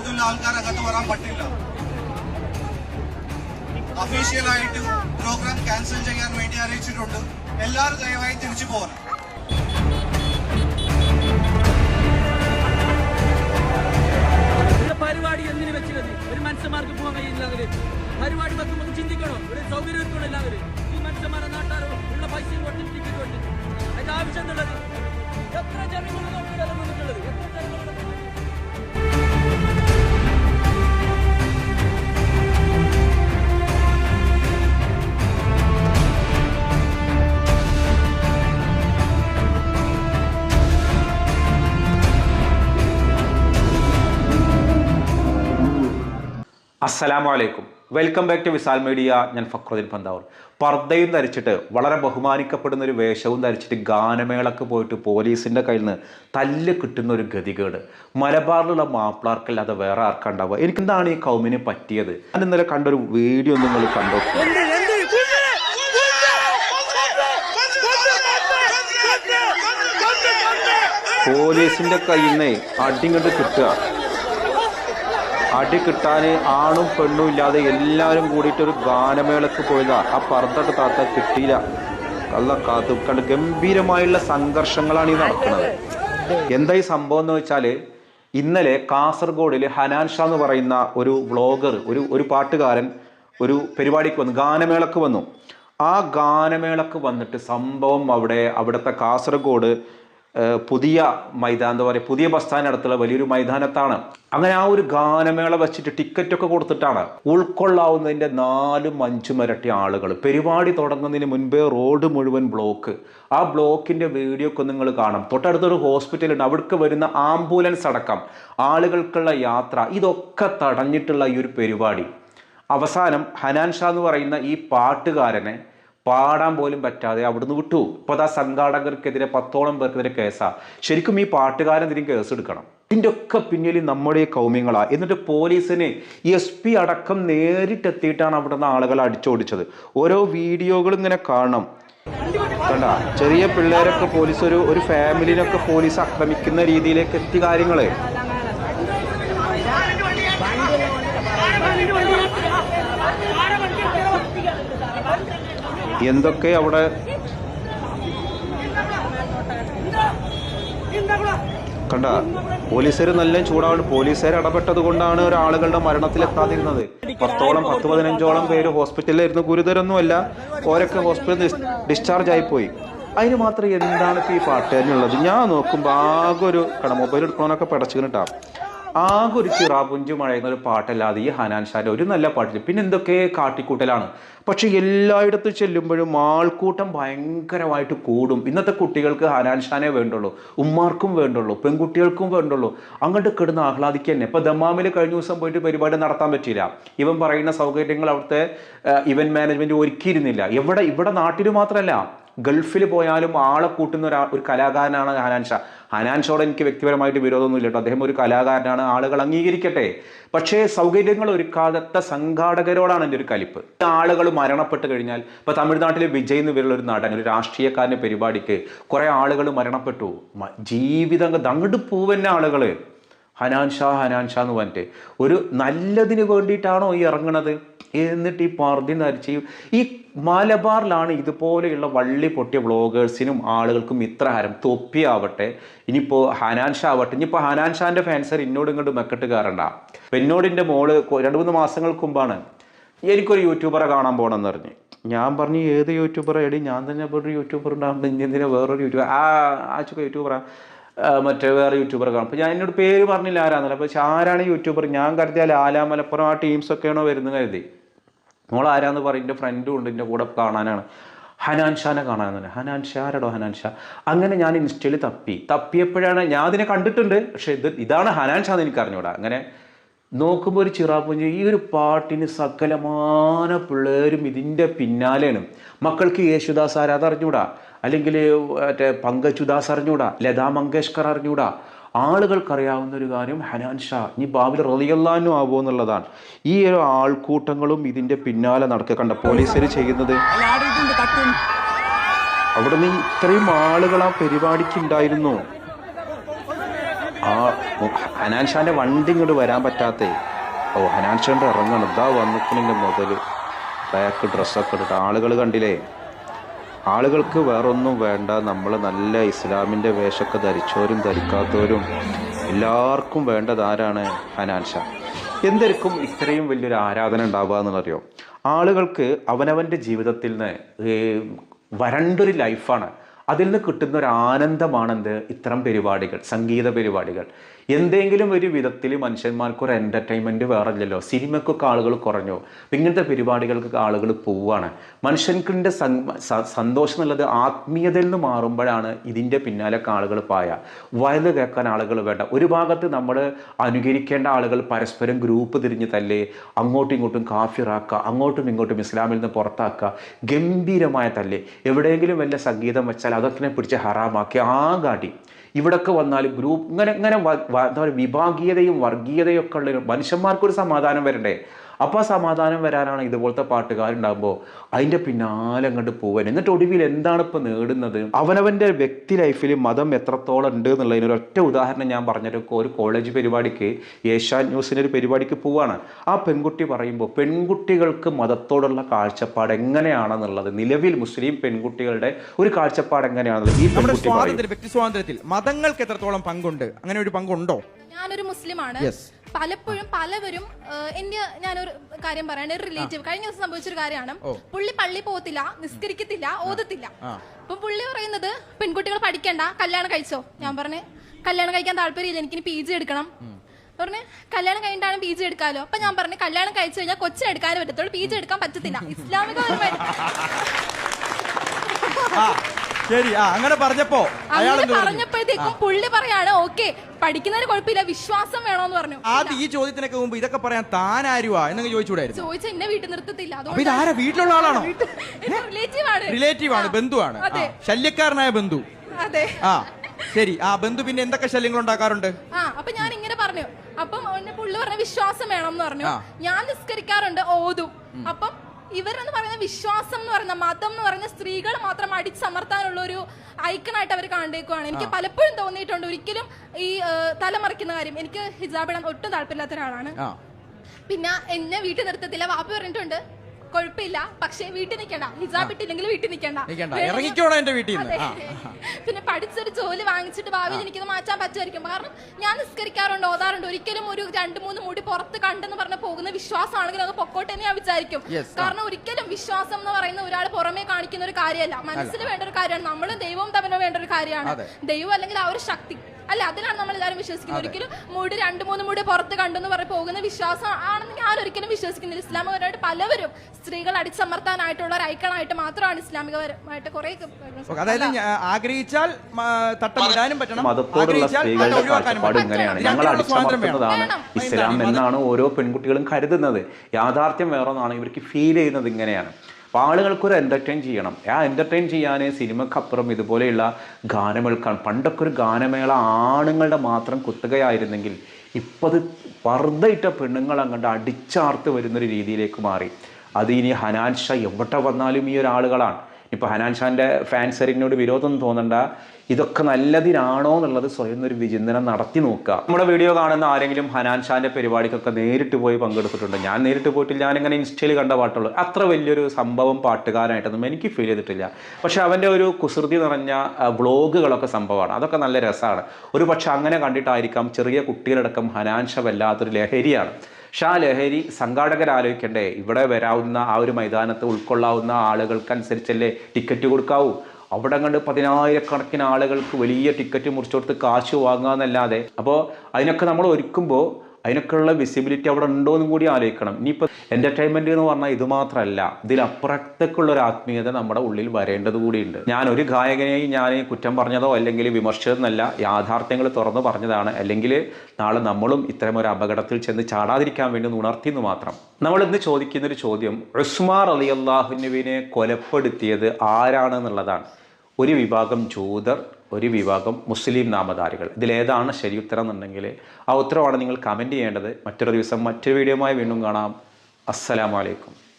പുറത്തുള്ള ആൾക്കാർ അകത്ത് വരാൻ പറ്റില്ല. ഒഫീഷ്യലായിട്ട് പ്രോഗ്രാം ക്യാൻസൽ ചെയ്യാൻ വേണ്ടി അറിയിച്ചിട്ടുണ്ട്. എല്ലാവരും ദയവായി തിരിച്ചു പോകണം. പരിപാടി എന്തിനു വെച്ചത്? ഒരു മനുഷ്യന്മാർക്ക് പോകാൻ അവർ പരിപാടി വെക്കുമ്പോൾ ചിന്തിക്കണോ? ഒരു സൗകര്യം എല്ലാവരും. ഈ മനുഷ്യന്മാരെ നാട്ടാരോ? ഉള്ള പൈസയും കൊടുത്ത് ടിക്കറ്റ് കൊടുത്ത്. അതിന്റെ ആവശ്യം എന്നുള്ളത് എത്ര ജനങ്ങൾ എത്ര ജനങ്ങൾ അസ്സലാമു അലൈക്കും welcome back to Visal media ഞാൻ ഫക്രുദ്ദീൻ പന്താവൂർ. പർദ്ദയും ധരിച്ചിട്ട് വളരെ ബഹുമാനിക്കപ്പെടുന്ന ഒരു വേഷവും ധരിച്ചിട്ട് ഗാനമേളക്ക് പോയിട്ട് പോലീസിന്റെ കയ്യിൽ നിന്ന് തല്ല് കിട്ടുന്ന ഒരു ഗതികേട്. മലബാറിലുള്ള മാപ്പിളാർക്കല്ലാതെ വേറെ ആർക്കുണ്ടാവുക എനിക്കെന്താണ് ഈ കൗമിന് പറ്റിയത്? ഞാൻ ഇന്നലെ കണ്ടൊരു വീഡിയോ നിങ്ങൾ കണ്ടോ? പോലീസിന്റെ കയ്യിൽ നിന്ന് അടിങ്ങോട്ട് കിട്ടുക. അടി കിട്ടാൻ ആണും പെണ്ണും ഇല്ലാതെ എല്ലാവരും കൂടിയിട്ട് ഒരു ഗാനമേളക്ക് പോയതാ. ആ പർദ്ദട്ട് താത്ത കിട്ടിയില്ല. കള്ള കാത്തു. കണ്ട് ഗംഭീരമായുള്ള സംഘർഷങ്ങളാണ് ഈ നടക്കുന്നത്. എന്താ ഈ സംഭവം എന്ന് വെച്ചാൽ ഇന്നലെ കാസർഗോഡിൽ ഹനാൻ ഷാ എന്ന് പറയുന്ന ഒരു വ്ളോഗർ ഒരു ഒരു പാട്ടുകാരൻ ഒരു പരിപാടിക്ക് വന്നു ഗാനമേളക്ക് വന്നു. ആ ഗാനമേളക്ക് വന്നിട്ട് സംഭവം അവിടെ അവിടുത്തെ കാസർഗോഡ് പുതിയ മൈതാനം എന്താ പറയുക പുതിയ ബസ് സ്റ്റാൻഡ് അടുത്തുള്ള വലിയൊരു മൈതാനത്താണ്. അങ്ങനെ ആ ഒരു ഗാനമേള വെച്ചിട്ട് ടിക്കറ്റ് ഒക്കെ കൊടുത്തിട്ടാണ് ഉൾക്കൊള്ളാവുന്നതിന്റെ നാലും അഞ്ചും ഇരട്ടി ആളുകൾ പരിപാടി തുടങ്ങുന്നതിന് മുൻപേ റോഡ് മുഴുവൻ ബ്ലോക്ക് ആ ബ്ലോക്കിന്റെ വീഡിയോ ഒക്കെ നിങ്ങൾ കാണും. തൊട്ടടുത്തൊരു ഹോസ്പിറ്റലുണ്ട് അവിടേക്ക് വരുന്ന ആംബുലൻസ് അടക്കം ആളുകൾക്കുള്ള യാത്ര. ഇതൊക്കെ തടഞ്ഞിട്ടുള്ള ഈ ഒരു പരിപാടി. അവസാനം ഹനാൻ ഷാ എന്ന് പറയുന്ന ഈ പാട്ടുകാരനെ പാടാൻ പോലും പറ്റാതെ അവിടുന്ന് വിട്ടു. ഇപ്പോൾ ആ സംഘാടകർക്കെതിരെ പത്തോളം പേർക്കെതിരെ കേസാ. ശരിക്കും ഈ പാട്ടുകാരൻ ഇതിന് കേസ് എടുക്കണം? ഇതിന്റെ ഒക്കെ പിന്നിൽ നമ്മുടെ കൗമ്യങ്ങളാ. എന്നിട്ട് പോലീസിന് എസ് പി അടക്കം നേരിട്ടെത്തിയിട്ടാണ് അവിടുന്ന് ആളുകളെ അടിച്ചോടിച്ചത്. ഓരോ വീഡിയോകളും ഇങ്ങനെ കാണണം. കണ്ട? ചെറിയ പിള്ളേരൊക്കെ പോലീസ് ഒരു ഒരു ഫാമിലിനൊക്കെ പോലീസ് ആക്രമിക്കുന്ന രീതിയിലേക്ക് എത്തി കാര്യങ്ങൾ. എന്തൊക്കെ അവിടെ കണ്ട പോലീസുകാർ നല്ല ചൂടാവുണ്ട്. പോലീസുകാർ ഇടപെട്ടത് കൊണ്ടാണ് ഒരാളുകളുടെ മരണത്തിലെത്താതിരുന്നത് പത്തോളം പത്ത് പതിനഞ്ചോളം പേര് ഹോസ്പിറ്റലിലായിരുന്നു. ഗുരുതരൊന്നുമല്ല ഓരൊക്കെ ഹോസ്പിറ്റലിൽ ഡിസ്ചാർജ് ആയിപ്പോയി. അതിന് മാത്രം എന്താണ് ഇപ്പൊ ഈ പാട്ടുകാരനുള്ളത്? ഞാൻ നോക്കുമ്പോൾ ആകെ ഒരു കട മൊബൈൽ എടുക്കണമെന്നൊക്കെ പടച്ചുകിട്ടാ ആകെ ഒരു ചിറാപുഞ്ചു മഴയുന്ന ഒരു പാട്ടല്ലാതെ ഈ ഹനാൻ ഷാന്റെ ഒരു നല്ല പാട്ടില്ല. പിന്നെ എന്തൊക്കെ കാട്ടിക്കൂട്ടലാണ്? പക്ഷെ എല്ലായിടത്തും ചെല്ലുമ്പോഴും ആൾക്കൂട്ടം ഭയങ്കരമായിട്ട് കൂടും. ഇന്നത്തെ കുട്ടികൾക്ക് ഹനാൻ ഷാനെ വേണ്ടുള്ളൂ. ഉമ്മാർക്കും വേണ്ടുള്ളൂ. പെൺകുട്ടികൾക്കും വേണ്ടുള്ളൂ. അങ്ങോട്ട് കിടന്ന് ആഹ്ലാദിക്കുക തന്നെ. ഇപ്പം ദമാമിൽ കഴിഞ്ഞ ദിവസം പോയിട്ട് പരിപാടി നടത്താൻ പറ്റില്ല ഇവൻ പറയുന്ന സൗകര്യങ്ങൾ അവിടുത്തെ ഇവന്റ് മാനേജ്മെന്റ് ഒരുക്കിയിരുന്നില്ല. എവിടെ ഇവിടെ നാട്ടിൽ മാത്രമല്ല ഗൾഫിൽ പോയാലും ആളെ കൂട്ടുന്ന ഒരു ഒരു കലാകാരനാണ് ഹനാൻ ഷാ. ഹനാൻ ഷോടെ എനിക്ക് വ്യക്തിപരമായിട്ട് വിരോധമൊന്നുമില്ല കേട്ടോ. അദ്ദേഹം ഒരു കലാകാരനാണ് ആളുകൾ അംഗീകരിക്കട്ടെ. പക്ഷേ സൗകര്യങ്ങൾ ഒരുക്കാത്ത സംഘാടകരോടാണ് എന്റെ ഒരു കലിപ്പ്. ആളുകൾ മരണപ്പെട്ട് കഴിഞ്ഞാൽ ഇപ്പോൾ തമിഴ്നാട്ടിലെ വിജയ് എന്ന് പേരുള്ള ഒരു നടൻ ഒരു രാഷ്ട്രീയക്കാരന്റെ പരിപാടിക്ക് കുറേ ആളുകൾ മരണപ്പെട്ടു. ജീവിതം അങ്ങോട്ട് പോവുന്ന ആളുകൾ ഹനാൻ ഷാ ഹനാൻ ഷാ എന്ന് പറഞ്ഞിട്ട്. ഒരു നല്ലതിന് വേണ്ടിയിട്ടാണോ ഈ ഇറങ്ങണത്? എന്നിട്ട് ഈ പാർട്ടി നരിച്ച് ഈ മലബാറിലാണ് ഇതുപോലെയുള്ള വള്ളി പൊട്ടിയ വ്ളോഗേഴ്സിനും ആളുകൾക്കും ഇത്ര ഹരം. തൊപ്പിയാവട്ടെ ഇനിയിപ്പോൾ ഹനാൻ ഷാ ആവട്ടെ ഇനിയിപ്പോൾ ഹനാൻ ഷാന്റെ ഫാൻസർ എന്നോട് ഇങ്ങോട്ട് മെക്കെട്ട് കയറണ്ട അപ്പം എന്നോട് എന്റെ മോൾ രണ്ട് മൂന്ന് മാസങ്ങൾക്ക് മുമ്പാണ് എനിക്കൊരു യൂട്യൂബറെ കാണാൻ പോകണമെന്ന് പറഞ്ഞ്. ഞാൻ പറഞ്ഞു ഏത് യൂട്യൂബറെ എടി ഞാൻ തന്നെ ഇപ്പോൾ ഒരു യൂട്യൂബർ ഉണ്ടാകുമ്പോൾ എന്തിനാ വേറൊരു യൂട്യൂബർ ആ ആച്ചൊക്കെ യൂട്യൂബറാ ആ, മറ്റേ വേറെ യൂട്യൂബർ കാണും. അപ്പോൾ ഞാൻ എന്നോട് പേര് പറഞ്ഞില്ല ആരാന്നല്ല. അപ്പോൾ ആരാണ് യൂട്യൂബർ ഞാൻ കരുതിയാൽ ആലാ മലപ്പുറം ആ ടീംസൊക്കെയാണോ വരുന്നത് കരുതി. മോൾ ആരാന്ന് പറയും എന്റെ ഫ്രണ്ടും ഉണ്ട് എന്റെ കൂടെ കാണാനാണ്. ഹനാൻ ഷാനെ കാണാൻ തന്നെ. ഹനാൻ ഷാ ആരടോ ഹനാൻ ഷാ? അങ്ങനെ ഞാൻ ഇൻസ്റ്റയിൽ തപ്പി. തപ്പിയപ്പോഴാണ് ഞാൻ അതിനെ കണ്ടിട്ടുണ്ട് പക്ഷേ ഇത് ഇതാണ് ഹനാൻ ഷാ എന്ന് എനിക്ക് അറിഞ്ഞൂടാ. അങ്ങനെ നോക്കുമ്പോൾ ഒരു ചിറാപ്പുഞ്ചി ഈ ഒരു പാട്ടിന് സകലമാന പിള്ളേരും ഇതിന്റെ പിന്നാലെയാണ്. മക്കൾക്ക് യേശുദാസ് ആരാധ അറിഞ്ഞൂടാ? അല്ലെങ്കിൽ മറ്റേ പങ്കജുദാസ് അറിഞ്ഞൂടാ? ലതാ മങ്കേഷ്കർ അറിഞ്ഞൂടാ? ആളുകൾക്കറിയാവുന്ന ഒരു കാര്യം ഹനാൻ ഷാ ഇനി ഭാവിയിൽ റളിയല്ലാനും ആവോ എന്നുള്ളതാണ്. ഈ ഒരു ആൾക്കൂട്ടങ്ങളും ഇതിന്റെ പിന്നാലെ നടക്കുക കണ്ട പോലീസുകാർ ചെയ്യുന്നത്? അവിടെ നിന്ന് ഇത്രയും ആളുകൾ ആ പരിപാടിക്ക് ഉണ്ടായിരുന്നു. ആ ഹനാൻ ഷാന്റെ വണ്ടി ഇങ്ങോട്ട് വരാൻ പറ്റാത്ത. ഓ ഹനാൻ ഷാന്റെ ഇറങ്ങണം. ഇതാ വന്നിക്കണിന്റെ മുതൽ ബാക്ക് ഡ്രസ്സൊക്കെ ഇട്ടിട്ട് ആളുകൾ കണ്ടില്ലേ? ആളുകൾക്ക് വേറൊന്നും വേണ്ട. നമ്മൾ നല്ല ഇസ്ലാമിന്റെ വേഷമൊക്കെ ധരിച്ചവരും ധരിക്കാത്തവരും എല്ലാവർക്കും വേണ്ടത് ആരാണ്? ഹനാൻ ഷാ. എന്തായിരിക്കും ഇത്രയും വലിയൊരു ആരാധന ഉണ്ടാവുക എന്നുള്ളറിയോ ആളുകൾക്ക് അവനവന്റെ ജീവിതത്തിൽ നിന്ന് വരണ്ടൊരു ലൈഫാണ്. അതിൽ നിന്ന് കിട്ടുന്ന ഒരു ആനന്ദമാണെന്ത്? ഇത്തരം പരിപാടികൾ സംഗീത പരിപാടികൾ. എന്തെങ്കിലും ഒരു വിധത്തിൽ മനുഷ്യന്മാർക്ക് ഒരു എന്റർടൈൻമെന്റ് വേറെ ഇല്ലല്ലോ സിനിമക്കൊക്കെ ആളുകൾ കുറഞ്ഞു. ഇങ്ങനത്തെ പരിപാടികൾക്ക് ആളുകൾ പോവുകയാണ് മനുഷ്യന്റെ സന്തോഷം എന്നുള്ളത് ആത്മീയതയിൽ നിന്ന് മാറുമ്പോഴാണ് ഇതിന്റെ പിന്നാലൊക്കെ ആളുകൾ പായ വയത് കേൾക്കാൻ ആളുകൾ വേണ്ട. ഒരു ഭാഗത്ത് നമ്മൾ അനുകരിക്കേണ്ട ആളുകൾ പരസ്പരം ഗ്രൂപ്പ് തിരിഞ്ഞ് തല്ലേ അങ്ങോട്ടും ഇങ്ങോട്ടും കാഫിറാക്കുക അങ്ങോട്ടും ഇങ്ങോട്ടും ഇസ്ലാമിൽ നിന്ന് പുറത്താക്കുക ഗംഭീരമായ തല്ലേ. എവിടെയെങ്കിലും വല്ല സംഗീതം വെച്ചാൽ അതൊക്കെ പിടിച്ച് ഹറാമാക്കി ആകാടി ഇവിടൊക്കെ വന്നാൽ ഗ്രൂപ്പ് ഇങ്ങനെ ഇങ്ങനെ എന്താ പറയുക വിഭാഗീയതയും വർഗീയതയും ഒക്കെ ഉള്ള മനുഷ്യന്മാർക്കൊരു സമാധാനം വരണ്ടേ? അപ്പോൾ ആ സമാധാനം വരാനാണ് ഇതുപോലത്തെ പാട്ടുകാരുണ്ടാകുമ്പോൾ അതിന്റെ പിന്നാലെ അങ്ങോട്ട് പോവാൻ. എന്നിട്ട് ഒടുവിൽ എന്താണ് ഇപ്പോൾ നേടുന്നത്? അവനവന്റെ വ്യക്തി ലൈഫിൽ മതം എത്രത്തോളം ഉണ്ട് എന്നുള്ളതിന് ഒരു ഒറ്റ ഉദാഹരണം ഞാൻ പറഞ്ഞൊരു ഒരു കോളേജ് പരിപാടിക്ക് ഏഷ്യാൻ ന്യൂസിന്റെ ഒരു പരിപാടിക്ക് പോവാണ്. ആ പെൺകുട്ടി പറയുമ്പോൾ പെൺകുട്ടികൾക്ക് മതത്തോടുള്ള കാഴ്ചപ്പാട് എങ്ങനെയാണെന്നുള്ളത്? നിലവിൽ മുസ്ലിം പെൺകുട്ടികളുടെ ഒരു കാഴ്ചപ്പാട് എങ്ങനെയാണെന്നുള്ളത്? ഈ പെൺകുട്ടി വ്യക്തി സ്വാതന്ത്ര്യത്തിൽ മതങ്ങൾക്ക് എത്രത്തോളം പങ്കുണ്ട്? അങ്ങനെ ഒരു പങ്കുണ്ടോ? ഞാനൊരു മുസ്ലിമാണ്. പലപ്പോഴും പലവരും എന്റെ ഞാനൊരു കാര്യം പറയണ ഒരു റിലേറ്റീവ് കഴിഞ്ഞ ദിവസം സംഭവിച്ചൊരു കാര്യമാണ്. പുള്ളി പള്ളി പോകത്തില്ല നിസ്കരിക്കത്തില്ല ഓതത്തില്ല. അപ്പൊ പുള്ളി പറയുന്നത് പെൺകുട്ടികൾ പഠിക്കണ്ട കല്യാണം കഴിച്ചോ. ഞാൻ പറഞ്ഞേ കല്യാണം കഴിക്കാൻ താല്പര്യമില്ല എനിക്ക് പി ജി എടുക്കണം. പറഞ്ഞു കല്യാണം കഴിഞ്ഞിട്ടാണ് പി ജി എടുക്കാലോ. അപ്പൊ ഞാൻ പറഞ്ഞു കല്യാണം കഴിച്ചു കഴിഞ്ഞാൽ കൊച്ചു എടുക്കാനേ പറ്റത്തുള്ളൂ പി ജി എടുക്കാൻ പറ്റത്തില്ല. ഇസ്ലാമികപരമായിട്ട് ആ. ശരി ആ അങ്ങനെ പറഞ്ഞപ്പോ അയാൾ അങ്ങനെ പറഞ്ഞപ്പോഴത്തേക്കും പുള്ളി പറയാണ് ഓക്കെ പഠിക്കുന്നതിന് കുഴപ്പമില്ല വിശ്വാസം വേണോന്ന് പറഞ്ഞു. ആദ്യം ഈ ചോദ്യത്തിനൊക്കെ മുമ്പ് ഇതൊക്കെ പറയാൻ താൻ ആരുവാ എന്നൊക്കെ ചോദിച്ചുകൂടായിരുന്നു. ചോദിച്ച എന്നെ വീട്ടിൽ നിർത്തത്തില്ല അപ്പൊ ഇതാരാ? വീട്ടിലുള്ള ആളാണോ? റിലേറ്റീവ് ആണ് റിലേറ്റീവ് ആണ് ബന്ധുവാണ്. ആ, അതെ. ശല്യക്കാരനായ ബന്ധു. അതെ. ആ ശരി ആ ബന്ധു പിന്നെ എന്തൊക്കെ ശല്യങ്ങൾ ഉണ്ടാക്കാറുണ്ട്? ആ അപ്പൊ ഞാൻ ഇങ്ങനെ പറഞ്ഞു. അപ്പം എന്നെ പുള്ളി പറഞ്ഞ വിശ്വാസം വേണം എന്ന് പറഞ്ഞു. ആ. ഞാൻ നിസ്കരിക്കാറുണ്ട് ഓതും. അപ്പം ഇവരെന്ന് പറയുന്ന വിശ്വാസം എന്ന് പറയുന്ന മതം എന്ന് പറയുന്ന സ്ത്രീകൾ മാത്രം അടിച്ചമർത്താനുള്ള ഒരു ഐക്കണായിട്ട് അവർ കണ്ടേക്കുവാണ്. എനിക്ക് പലപ്പോഴും തോന്നിയിട്ടുണ്ട് ഒരിക്കലും ഈ തലമറിക്കുന്ന കാര്യം. എനിക്ക് ഹിജാബ് ഇടാൻ ഒട്ടും താല്പര്യമില്ലാത്ത ഒരാളാണ്. പിന്നെ എന്നെ വീട്ടിൽ നിർത്തത്തില്ല. വാപ്പ പറഞ്ഞിട്ടുണ്ട് കുഴപ്പമില്ല. പക്ഷേ വീട്ടിൽ നിൽക്കണ്ട. ഹിജാബ് ഇട്ടില്ലെങ്കിൽ വീട്ടിൽ നിൽക്കണ്ട. നിൽക്കണ്ട. ഇറങ്ങിക്കോണം എന്റെ വീട്ടിൽ നിന്ന്. ആ. പിന്നെ പഠിച്ചൊരു ജോലി വാങ്ങിച്ചിട്ട് ഭാവിയിൽ എനിക്കത് മാറ്റാൻ പറ്റുമായിരിക്കും. കാരണം ഞാൻ നിസ്കരിക്കാറുണ്ട് ഓതാറുണ്ട്. ഒരിക്കലും ഒരു രണ്ട് മൂന്ന് മുടി പുറത്ത് കണ്ടെന്ന് പറഞ്ഞ പോകുന്ന വിശ്വാസമാണെങ്കിൽ അത് പൊക്കോട്ടെ എന്ന് ഞാൻ വിചാരിക്കും. Yes, ആ. കാരണം ഒരിക്കലും വിശ്വാസം എന്ന് പറയുന്ന ഒരാൾ പുറമേ കാണിക്കുന്ന ഒരു കാര്യമല്ല. മനസ്സിൽ വേണ്ട ഒരു കാര്യമാണ്. നമ്മളും ദൈവവും തമ്മിൽ വേണ്ട ഒരു കാര്യമാണ്. അതെ. ദൈവം അല്ലെങ്കിൽ ആ ഒരു ശക്തി അല്ല അതിലാണ് നമ്മൾ എല്ലാവരും വിശ്വസിക്കുന്നത് ഒരിക്കലും മുടി രണ്ട് മൂന്ന് മുടി പുറത്ത് കണ്ടെന്ന് പറഞ്ഞ് പോകുന്ന വിശ്വാസം ആണെന്ന് ഞാൻ ഒരിക്കലും വിശ്വസിക്കുന്നില്ല. ഇസ്ലാമികപരമായിട്ട് പലവരും സ്ത്രീകൾ അടിച്ചമർത്താനായിട്ടുള്ള ഒരു ഐക്കണായിട്ട് മാത്രമാണ് ഇസ്ലാമികപരമായിട്ട് കുറെ അതായത് ആഗ്രഹിച്ചാൽ തട്ടമിടാനും പറ്റണം. മതത്തോടുള്ള ആഗ്രഹിച്ചാൽ സ്ത്രീകളുടെ തട്ടം ഒഴിവാക്കാനും കാഴ്ചപ്പാട് പറ്റണം. ഇങ്ങനെയാണ്. ഞങ്ങൾ അടിച്ചമർത്തുന്നതാണ് ഇസ്ലാം എന്നാണ് ഓരോ പെൺകുട്ടികളും കരുതുന്നത്. യാഥാർത്ഥ്യം വേറൊന്നാണ്. ഇവർക്ക് ഫീൽ ചെയ്യുന്നത് ഇങ്ങനെയാണ്. അപ്പോൾ ആളുകൾക്കൊരു എന്റർടൈൻ ചെയ്യണം. ആ എന്റർടൈൻ ചെയ്യാൻ സിനിമക്കപ്പുറം ഇതുപോലെയുള്ള ഗാനമേൾക്കാണ് പണ്ടൊക്കെ ഒരു ഗാനമേള ആണുങ്ങളുടെ മാത്രം കുത്തുകയായിരുന്നെങ്കിൽ ഇപ്പത് പർദ്ദയിട്ട പെണ്ണുങ്ങൾ അങ്ങോട്ട് അടിച്ചാർത്ത് വരുന്നൊരു രീതിയിലേക്ക് മാറി. അത് ഇനി ഹനാൻഷ എവിടെ വന്നാലും ഈ ഒരാളുകളാണ്. ഇപ്പോൾ ഹനാൻ ഷാന്റെ ഫാൻസറിനോട് വിരോധം തോന്നണ്ട ഇതൊക്കെ നല്ലതിനാണോ എന്നുള്ളത് സ്വയം ഒരു വിചിന്തനം നടത്തി നോക്കുക. നമ്മുടെ വീഡിയോ കാണുന്ന ആരെങ്കിലും ഹനാൻ ഷാന്റെ പരിപാടിക്കൊക്കെ നേരിട്ട് പോയി പങ്കെടുത്തിട്ടുണ്ട്. ഞാൻ നേരിട്ട് പോയിട്ടില്ല ഞാനിങ്ങനെ ഇൻസ്റ്റയിൽ കണ്ട പാട്ടുള്ളൂ അത്ര വലിയൊരു സംഭവം പാട്ടുകാരായിട്ടൊന്നും എനിക്ക് ഫീൽ ചെയ്തിട്ടില്ല. പക്ഷെ അവന്റെ ഒരു കുസൃതി നിറഞ്ഞ വ്ളോഗുകളൊക്കെ സംഭവമാണ്. അതൊക്കെ നല്ല രസമാണ്. ഒരു പക്ഷെ അങ്ങനെ കണ്ടിട്ടായിരിക്കാം ചെറിയ കുട്ടികളടക്കം ഹനാൻ ഷാ വല്ലാത്തൊരു ലഹരിയാണ്. ആ ലഹരി സംഘാടകർ ആലോചിക്കണ്ടേ ഇവിടെ വരാവുന്ന ആ ഒരു മൈതാനത്ത് ഉൾക്കൊള്ളാവുന്ന ആളുകൾക്കനുസരിച്ചല്ലേ ടിക്കറ്റ് കൊടുക്കാവൂ? അവിടെ കണ്ട് പതിനായിരക്കണക്കിന് ആളുകൾക്ക് വലിയ ടിക്കറ്റ് മുറിച്ചു കൊടുത്ത് കാശ് വാങ്ങാന്നല്ലാതെ. അപ്പോൾ അതിനൊക്കെ നമ്മൾ ഒരുക്കുമ്പോൾ അതിനൊക്കെയുള്ള വിസിബിലിറ്റി അവിടെ ഉണ്ടോ എന്നും കൂടി ആലോചിക്കണം. ഇനിയിപ്പോൾ എന്റർടൈൻമെന്റ് എന്ന് പറഞ്ഞാൽ ഇത് മാത്രമല്ല ഇതിലപ്പുറത്തേക്കുള്ള ഒരു ആത്മീയത നമ്മുടെ ഉള്ളിൽ വരേണ്ടത് കൂടിയുണ്ട്. ഞാൻ ഒരു ഗായകനെയും ഞാൻ കുറ്റം പറഞ്ഞതോ അല്ലെങ്കിൽ വിമർശിച്ചതെന്നല്ല യാഥാർത്ഥ്യങ്ങൾ തുറന്നു പറഞ്ഞതാണ്. അല്ലെങ്കിൽ നാളെ നമ്മളും ഇത്തരം ഒരു അപകടത്തിൽ ചെന്ന് ചാടാതിരിക്കാൻ വേണ്ടി ഉണർത്തിയെന്ന് മാത്രം. നമ്മൾ ഇന്ന് ചോദിക്കുന്നൊരു ചോദ്യം ഉസ്മാർ അലി അള്ളാഹുനുവിനെ കൊലപ്പെടുത്തിയത് ആരാണെന്നുള്ളതാണ്. ഒരു വിഭാഗം ജൂതർ ഒരു വിഭാഗം മുസ്ലിം നാമധാരികൾ. ഇതിലേതാണ് ശരി ഉത്തരം എന്നുണ്ടെങ്കിൽ ആ ഉത്തരവാണ് നിങ്ങൾ കമന്റ് ചെയ്യേണ്ടത്. മറ്റൊരു ദിവസം മറ്റൊരു വീഡിയോയുമായി വീണ്ടും കാണാം. അസ്സലാമലൈക്കും